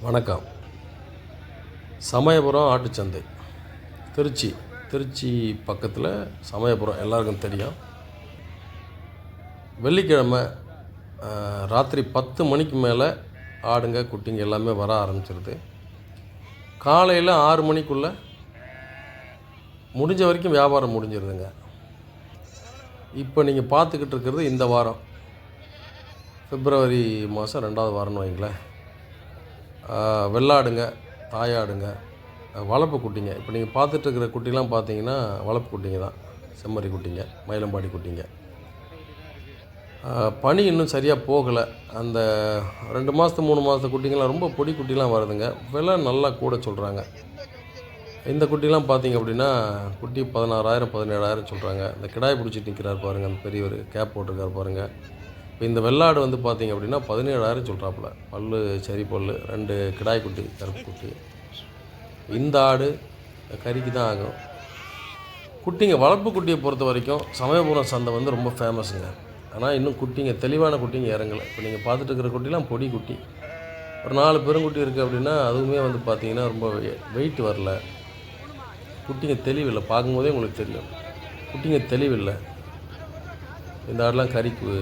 வணக்கம். சமயபுரம் ஆட்டுச்சந்தை. திருச்சி. திருச்சி பக்கத்தில் சமயபுரம் எல்லாருக்கும் தெரியும். வெள்ளிக்கிழமை ராத்திரி பத்து மணிக்கு மேலே ஆடுங்க குட்டிங்க எல்லாமே வர ஆரம்பிச்சிருது. காலையில் ஆறு மணிக்குள்ளே முடிஞ்ச வரைக்கும் வியாபாரம் முடிஞ்சிருதுங்க. இப்போ நீங்கள் பார்த்துக்கிட்டு இருக்கிறது இந்த வாரம். பிப்ரவரி மாதம் ரெண்டாவது வாரம்னு வைங்களேன். வெள்ளாடுங்க தாயாடுங்க வளர்ப்பு குட்டிங்க. இப்போ நீங்கள் பார்த்துட்ருக்கிற குட்டிலாம் பார்த்தீங்கன்னா வளர்ப்பு குட்டிங்க தான். செம்மறி குட்டிங்க மயிலம்பாடி குட்டிங்க. பனி இன்னும் சரியாக போகலை. அந்த ரெண்டு மாதத்து மூணு மாதத்து குட்டிங்கெலாம் ரொம்ப பொடி குட்டிலாம் வருதுங்க. விலை நல்லா கூட சொல்கிறாங்க இந்த குட்டிலாம் பார்த்தீங்க அப்படின்னா குட்டி பதினாறாயிரம் பதினேழாயிரம் சொல்கிறாங்க இந்த கிடாய் பிடிச்சிட்டு நிற்கிறார் பாருங்கள் அந்த பெரியவர் கேப் போட்டிருக்கார் பாருங்கள் இப்போ இந்த வெள்ளாடு வந்து பார்த்தீங்க அப்படின்னா பதினேழாயிரம் சொல்கிறாப்புல பல் சரி பல் ரெண்டு கிடாய் குட்டி கருப்பு குட்டி. இந்த ஆடு கறிக்கு தான் ஆகும். குட்டிங்க வளர்ப்பு குட்டியை பொறுத்த வரைக்கும் சமயபுரம் சந்தை வந்து ரொம்ப ஃபேமஸுங்க ஆனால் இன்னும் குட்டிங்க தெளிவான குட்டிங்க இறங்கலை. இப்போ நீங்கள் பார்த்துட்டு இருக்கிற குட்டிலாம் பொடி குட்டி. ஒரு நாலு பெருங்குட்டி இருக்குது அப்படின்னா அதுவுமே வந்து பார்த்தீங்கன்னா ரொம்ப வெயிட் வரல. குட்டிங்க தெளிவில்லை. பார்க்கும்போதே உங்களுக்கு தெரியும். குட்டிங்க தெளிவில்லை. இந்த ஆடுலாம் கறிக்கு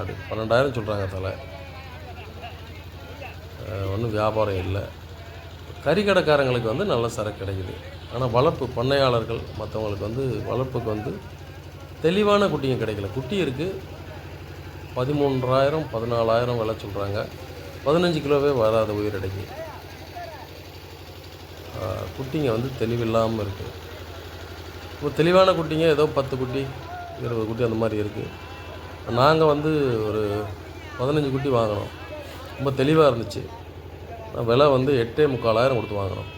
ஆடு பன்னெண்டாயிரம் சொல்கிறாங்க தலை. ஒன்றும் வியாபாரம் இல்லை. கறிக்கடைக்காரங்களுக்கு வந்து நல்ல சரக்கு கிடைக்குது. ஆனால் வளர்ப்பு பண்ணையாளர்கள் மற்றவங்களுக்கு வந்து வளர்ப்புக்கு வந்து தெளிவான குட்டிங்க கிடைக்கல. குட்டி இருக்குது பதிமூன்றாயிரம் பதினாலாயிரம் விலை சொல்கிறாங்க பதினஞ்சு கிலோவே வராத உயிரடைக்கு. குட்டிங்க வந்து தெளிவில்லாமல் இருக்குது இப்போ தெளிவான குட்டிங்க ஏதோ பத்து குட்டி இருபது குட்டி அந்த மாதிரி இருக்குது நாங்கள் வந்து ஒரு பதினஞ்சு குட்டி வாங்கினோம். ரொம்ப தெளிவாக இருந்துச்சு. விலை வந்து எட்டே முக்காலாயிரம் கொடுத்து வாங்கினோம்.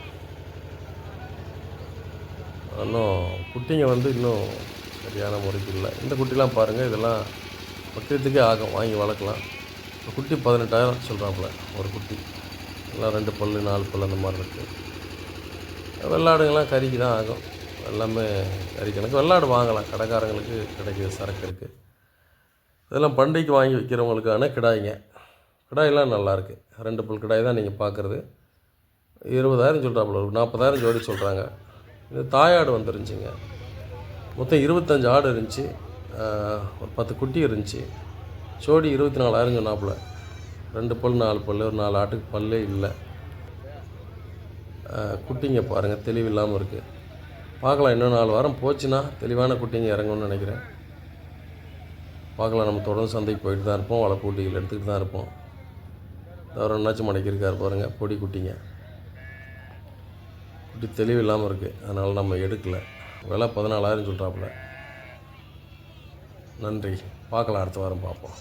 இன்னும் குட்டிங்க வந்து இன்னும் சரியான முறைக்கு இல்லை. இந்த குட்டிலாம் பாருங்கள் இதெல்லாம் பக்கத்துக்கே ஆகும். வாங்கி வளர்க்கலாம். ஒரு குட்டி பதினெட்டாயிரம் சொல்கிறாப்புல ஒரு குட்டி. எல்லாம் ரெண்டு பல்லு நாலு பல் அந்த மாதிரி இருக்குது வெள்ளாடுங்கள்லாம் கறிக்கு தான் ஆகும். எல்லாமே கறி கணக்கு வெள்ளாடு வாங்கலாம். கடைக்காரங்களுக்கு கிடைக்கிது சரக்கு இருக்குது இதெல்லாம் பண்டிகைக்கு வாங்கி விற்கிறவங்களுக்கான கிடாய்ங்க. கிடாயெல்லாம் நல்லாயிருக்கு ரெண்டு புல் கிடாய் தான் நீங்கள் பார்க்குறது இருபதாயிரம் சொல்கிறாப்புல ஒரு நாற்பதாயிரம் ஜோடி சொல்கிறாங்க இது தாயாடு வந்துருந்துச்சிங்க. மொத்தம் இருபத்தஞ்சு ஆடு இருந்துச்சு. ஒரு பத்து குட்டி இருந்துச்சு. ஜோடி இருபத்தி நாலாயிரம் சொன்னாப்புல. ரெண்டு பல் நாலு பல் ஒரு நாலு ஆட்டுக்கு பல்லே இல்லை. குட்டிங்க பாருங்கள் தெளிவில்லாமல் இருக்குது பார்க்கலாம் இன்னும் நாலு வாரம் போச்சுன்னா தெளிவான குட்டிங்க இறங்கும்னு நினைக்கிறேன். பார்க்கலாம் நம்ம தொடர்ந்து சந்தைக்கு போயிட்டு தான் இருப்போம் வலை போட்டிகள் எடுத்துக்கிட்டு தான் இருப்போம். தவிர என்னாச்சும் மடக்கியிருக்காரு பாருங்கள் பொடி குட்டிங்க. குட்டி தெளிவு இல்லாமல் இருக்குது அதனால் நம்ம எடுக்கலை. விலை பதினாலாயிரம் சொல்கிறாப்புல நன்றி பார்க்கலாம் அடுத்த வாரம் பார்ப்போம்.